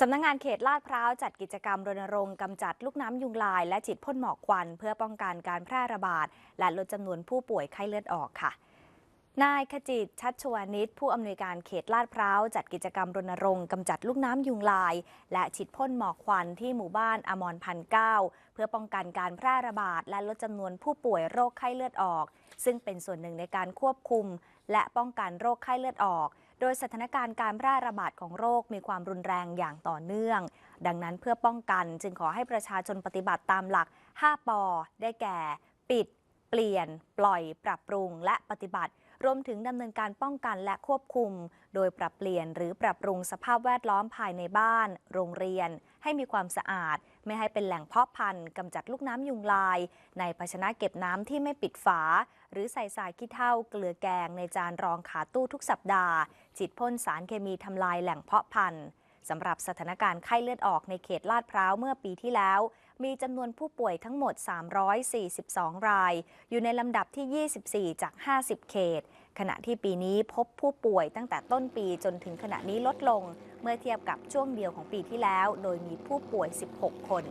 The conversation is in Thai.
สำนักงงานเขตลาดพร้าวจัดกิจกรรมรณรงค์กำจัดลูกน้ำยุงลาย และฉีดพ่นหมอกควัน เพื่อป้องกันการแพร่ระบาด และลดจำนวนผู้ป่วยไข้เลือดออกค่ะ นายขจิตชัดชวานิชผู้อำนวยการเขตลาดพร้าวจัดกิจกรรมรณรงค์กำจัดลูกน้ำยุงลาย และฉีดพ่นหมอกควันที่หมู่บ้านอมรพันเก้าเพื่อป้องกันการแพร่ระบาด และลดจำนวนผู้ป่วยโรคไข้เลือดออก ซึ่งเป็นส่วนหนึ่งในการควบคุม และป้องกันโรคไข้เลือดออก โดยสถานการณ์การแพร่ระบาดของโรคมีความรุนแรงอย่างต่อเนื่อง ดังนั้นเพื่อป้องกันจึงขอให้ประชาชนปฏิบัติตามหลัก 5ปอได้แก่ ปิด เปลี่ยน ปล่อย ปรับปรุง และปฏิบัติ รวมถึงดำเนินการป้องกันและควบคุม โดยปรับเปลี่ยนหรือปรับปรุงสภาพแวดล้อมภายในบ้าน โรงเรียน ให้มีความสะอาด ไม่ให้เป็นแหล่งเพาะพันธุ์กำจัดลูกน้ำยุงลาย ในภาชนะเก็บน้ำที่ไม่ปิดฝา หรือใส่สายขี้เถ้าเกลือแกงในจานรองขาตู้ทุกสัปดาห์ฉีดพ่นสารเคมีทำลายแหล่งเพาะพันธุ์ สำหรับสถานการณ์ไข้เลือดออกในเขตลาดพร้าวเมื่อปีที่แล้ว มีจำนวนผู้ป่วยทั้งหมด 342 ราย อยู่ในลำดับที่ 24 จาก 50 เขต ขณะที่ปีนี้พบผู้ป่วยตั้งแต่ต้นปีจนถึงขณะนี้ลดลง เมื่อเทียบกับช่วงเดียวของปีที่แล้ว โดยมีผู้ป่วย 16 คน